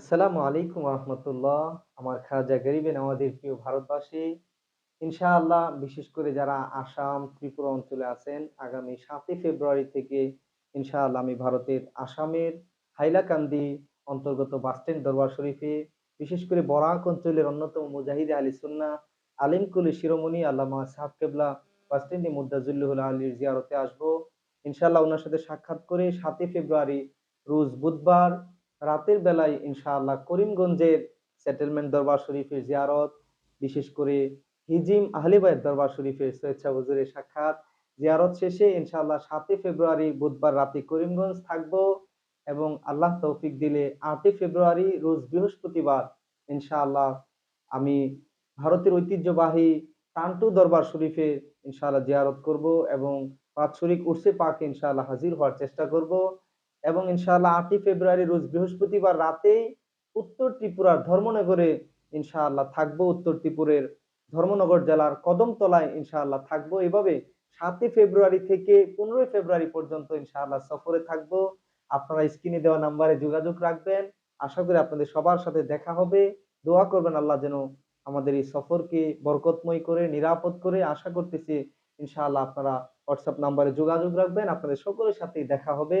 আসসালামু আলাইকুম রহমতুল্লাহ আমার খাজা গরিবেন আমাদের প্রিয় ভারতবাসী, ইনশাআল্লাহ বিশেষ করে যারা আসাম, ত্রিপুরা অঞ্চলে আছেন, আগামী সাতই ফেব্রুয়ারি থেকে ইনশাআল্লাহ আমি ভারতের আসামের হাইলাকান্দি অন্তর্গত বাসস্ট্যান্ড দরবার শরীফে, বিশেষ করে বরাক অঞ্চলের অন্যতম মুজাহিদে আলী সুন্না আলিমকুলি শিরোমণি আল্লামা সাহাব কেবলা বাসস্ট্যান্ডে মুদাজুল্লুহুল আলীর জিয়ারতে আসব। ইনশাআল্লাহ ওনার সাথে সাক্ষাৎ করে সাতই ফেব্রুয়ারি, রোজ বুধবার রাতের বেলায় ইনশাআল্লাহ করিমগঞ্জের সেটেলমেন্ট দরবার শরীফের জিয়ারত, বিশেষ করে হিজিম আহলিবায়ের দরবার শরীফের স্বেচ্ছা হুজুরের সাক্ষাৎ। জিয়ারত শেষে ইনশাআল্লাহ সাতই ফেব্রুয়ারি বুধবার রাতে করিমগঞ্জ থাকব এবং আল্লাহ তৌফিক দিলে আটই ফেব্রুয়ারি রোজ বৃহস্পতিবার ইনশাআল্লাহ আমি ভারতের ঐতিহ্যবাহী টান্টু দরবার শরীফে ইনশাআল্লাহ জিয়ারত করব এবং বাৎসরিক উর্সে পাক ইনশাআল্লাহ হাজির হওয়ার চেষ্টা করব। এবং ইনশাআল্লাহ আটই ফেব্রুয়ারি রোজ বৃহস্পতিবার রাতেই উত্তর ত্রিপুরার ধর্মনগরে ইনশাআল্লাহ থাকব। উত্তর ত্রিপুরের ধর্মনগর জেলার কদমতলায় ইনশাআল্লাহ থাকব। এভাবে সাতই ফেব্রুয়ারি থেকে পনেরোই ফেব্রুয়ারি পর্যন্ত ইনশাআল্লাহ সফরে থাকব। আপনারা স্ক্রিনে দেওয়া নাম্বারে যোগাযোগ রাখবেন। আশা করি আপনাদের সবার সাথে দেখা হবে। দোয়া করবেন আল্লাহ যেন আমাদের এই সফরকে বরকতময় করে, নিরাপদ করে। আশা করতেছি ইনশাআল্লাহ আপনারা হোয়াটসঅ্যাপ নাম্বারে যোগাযোগ রাখবেন। আপনাদের সকলের সাথেই দেখা হবে।